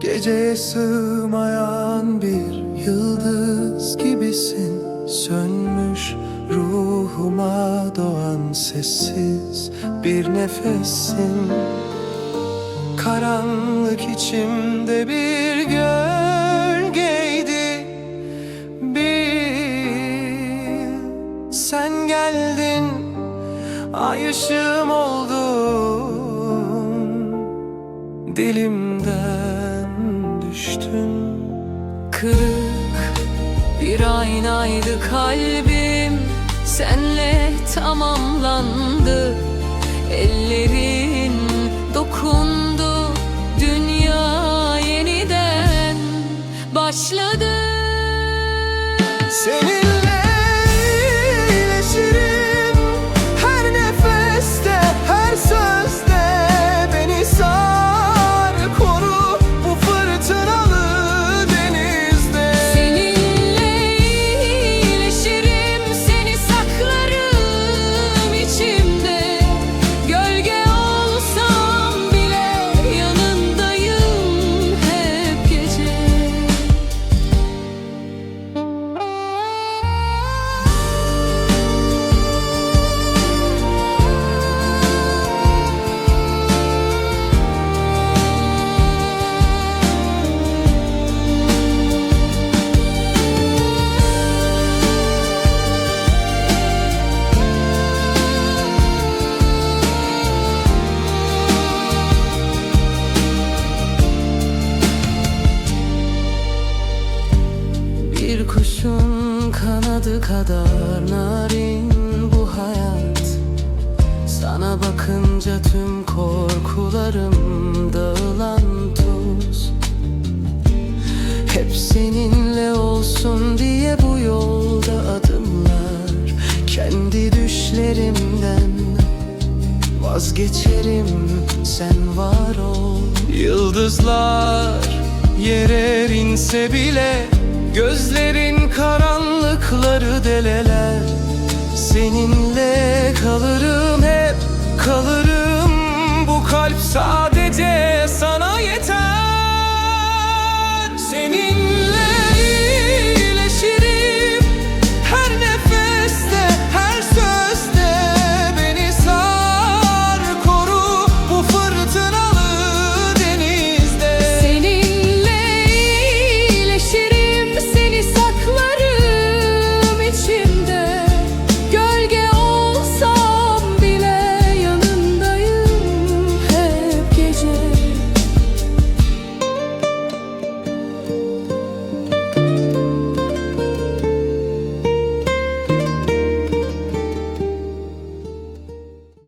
Göğe sığmayan bir yıldız gibisin. Sönmüş ruhuma doğan sessiz bir nefessin Karanlık içimde bir gölgeydi. Bir sen geldin ay ışığım oldun Dilimden düştün. Kırık bir aynaydı kalbim. Senle tamamlandı. Ellerin dokundu. Dünya yeniden başladı. Seninle Kuşun kanadı kadar narin bu hayat. Sana bakınca tüm korkularım dağılan tuz. Hep seninle olsun diye bu yolda adımlar. Kendi düşlerimden vazgeçerim sen var ol. Yıldızlar yere inse bile Gözlerin karanlıkları deleler. Seninle kalırım hep kalırım. Bu kalp sadece